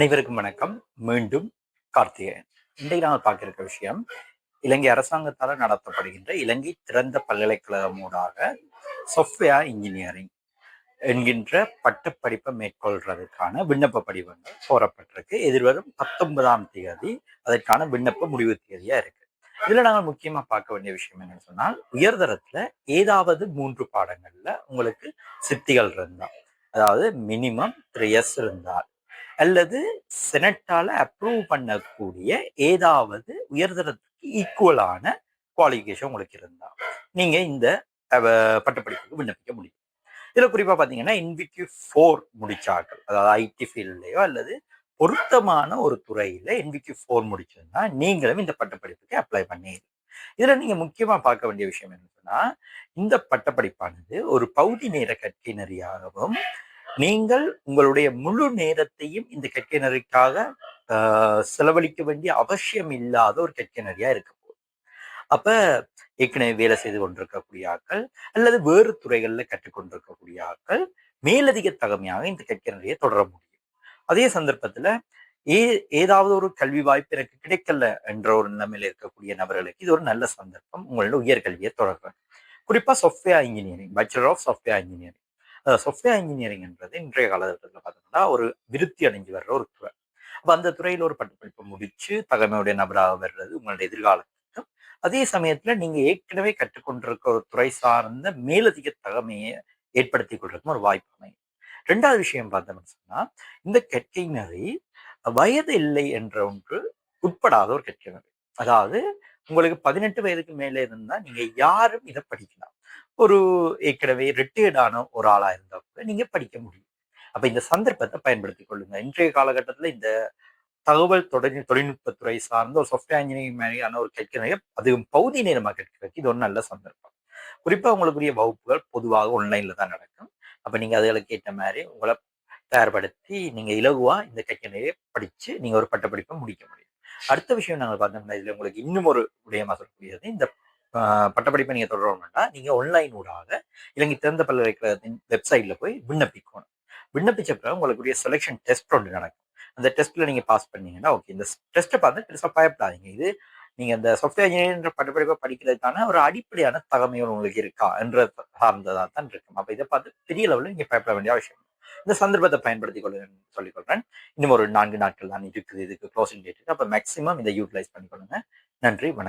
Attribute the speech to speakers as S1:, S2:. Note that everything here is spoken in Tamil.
S1: அனைவருக்கும் வணக்கம். மீண்டும் கார்த்திகேயன். இன்றைக்கு நாங்கள் பார்க்க இருக்க விஷயம் இலங்கை அரசாங்கத்தால் நடத்தப்படுகின்ற இலங்கை திறந்த பல்கலைக்கழகம் ஊடாக சாஃப்ட்வேர் இன்ஜினியரிங் என்கின்ற பட்டப்படிப்பை மேற்கொள்றதுக்கான விண்ணப்ப படிவங்கள் கோரப்பட்டிருக்கு. எதிர்வரும் பத்தொன்பதாம் தேதி அதற்கான விண்ணப்ப முடிவு தேதியா இருக்கு. இதுல நாங்கள் முக்கியமா பார்க்க வேண்டிய விஷயம் என்னன்னு சொன்னால் உயர்தரத்துல ஏதாவது மூன்று பாடங்கள்ல உங்களுக்கு சித்திகள் இருந்தால் அதாவது மினிமம் த்ரீ இயர்ஸ் இருந்தால் அல்லது செனட்டால அப்ரூவ் பண்ணக்கூடிய ஏதாவது உயர்தரத்துக்கு ஈக்குவலான குவாலிஃபிகேஷன் உங்களுக்கு இருந்தால் நீங்கள் இந்த பட்டப்படிப்புக்கு விண்ணப்பிக்க முடியும். இதில் குறிப்பாக பார்த்தீங்கன்னா இன்விக்யூ ஃபோர் முடிச்சாக்கள் அதாவது ஐடி ஃபீல்ட்லேயோ அல்லது பொருத்தமான ஒரு துறையில் இன்விக்யூ ஃபோர் முடிச்சதுன்னா நீங்களும் இந்த பட்டப்படிப்புக்கு அப்ளை பண்ணி இதில் நீங்கள் முக்கியமாக பார்க்க வேண்டிய விஷயம் என்னன்னா இந்த பட்டப்படிப்பானது ஒரு பகுதி நேர கற்கை நெறியாகவும் நீங்கள் உங்களுடைய முழு நேரத்தையும் இந்த கற்கை நெறிக்காக ஆஹ், செலவழிக்க வேண்டிய அவசியம் இல்லாத ஒரு கற்கை நெறியா இருக்க போகுது. அப்ப ஏற்கனவே வேலை செய்து கொண்டிருக்கக்கூடிய ஆட்கள் அல்லது வேறு துறைகளில் கற்றுக்கொண்டிருக்கக்கூடிய ஆட்கள் மேலதிக தகமையாக இந்த கற்கை தொடர முடியும். அதே சந்தர்ப்பத்துல ஏ ஏதாவது ஒரு கல்வி வாய்ப்பு எனக்கு கிடைக்கல என்ற ஒரு நிலைமையில இருக்கக்கூடிய நபர்களுக்கு இது ஒரு நல்ல சந்தர்ப்பம். உங்களோட உயர்கல்வியை தொடர்றாங்க குறிப்பா software engineering bachelor of software engineering software இன்ஜினியரிங்ன்றது இன்றைய காலகட்டத்தில் பார்த்தீங்கன்னா ஒரு விருத்தி அடைஞ்சு வர்ற ஒரு துறை. அப்போ அந்த துறையில் ஒரு பட்டப்படிப்பை முடிச்சு தகமையுடைய நபராக வர்றது உங்களுடைய எதிர்காலத்துக்கும் அதே சமயத்தில் நீங்கள் ஏற்கனவே கற்றுக்கொண்டிருக்க ஒரு துறை சார்ந்த மேலதிக தகமையை ஏற்படுத்தி கொள்றதுக்கும் ஒரு வாய்ப்பு அமையும். ரெண்டாவது விஷயம் பார்த்தோம்னு சொன்னால் இந்த கற்கை நெறி வயது இல்லை என்ற ஒன்று உட்படாத ஒரு கற்கை நெறி அதாவது உங்களுக்கு பதினெட்டு வயதுக்கு மேலே இருந்தால் நீங்கள் யாரும் இதை படிக்கலாம். ஒரு ஏற்கனவே ரிட்டையர்டான ஒரு ஆளா இருந்தால் கூட நீங்க படிக்க முடியும். அப்ப இந்த சந்தர்ப்பத்தை பயன்படுத்திக் கொள்ளுங்க. இன்றைய காலகட்டத்துல இந்த தகவல் தொடர் தொழில்நுட்பத்துறை சார்ந்த ஒரு சாஃப்ட்வேர் இன்ஜினியரிங் மாதிரியான ஒரு கற்கை அதுவும் பகுதி நேரமாக கற்கிறதுக்கு இது ஒரு நல்ல சந்தர்ப்பம். குறிப்பா உங்களுக்குரிய வகுப்புகள் பொதுவாக ஆன்லைனில் தான் நடக்கும். அப்ப நீங்க அதுகளுக்கு ஏற்ற மாதிரி உங்களை தயார்படுத்தி நீங்க இலகுவா இந்த கற்கனையை படிச்சு நீங்க ஒரு பட்டப்படிப்பை முடிக்க முடியும். அடுத்த விஷயம் நாங்கள் பார்த்தோம்னா இதுல உங்களுக்கு இன்னும் ஒரு விடயமாக சொல்லக்கூடியது இந்த பட்டப்படிப்பை நீங்கள் தொடரணும்னா நீங்க ஆன்லைன் ஊடாக இலங்கை திறந்த பல்கலைக்கழகத்தின் வெப்சைட்டில் போய் விண்ணப்பிக்கணும். விண்ணப்பிச்ச பிறகு உங்களுக்குரிய செலெக்ஷன் டெஸ்ட் ஒன்று நடக்கும். அந்த டெஸ்ட்டில் நீங்க பாஸ் பண்ணீங்கன்னா ஓகே இந்த டெஸ்ட்டை பார்த்து பெருசாக பயப்படாதீங்க. இது நீங்க இந்த சாஃப்ட்வேர் இன்ஜினியரிங் பட்டப்படிப்பை படிக்கிறதுக்கான ஒரு அடிப்படையான தகமைகள் உங்களுக்கு இருக்கா என்ற சார்ந்ததாக தான் இருக்கும். அப்போ இதை பார்த்து பெரிய லெவலில் நீங்கள் பயப்பட வேண்டிய அவசியம் இந்த சந்தர்ப்பத்தை பயன்படுத்திக் கொள்ளுங்கன்னு சொல்லிக்கொள்றேன் இன்னும் ஒரு நான்கு நாட்கள் தான் இருக்குது. இதுக்கு க்ளோசிங் டேட் அப்போ மேக்ஸிமம் இதை யூட்டிலைஸ் பண்ணிக்கொள்ளுங்க நன்றி வணக்கம்.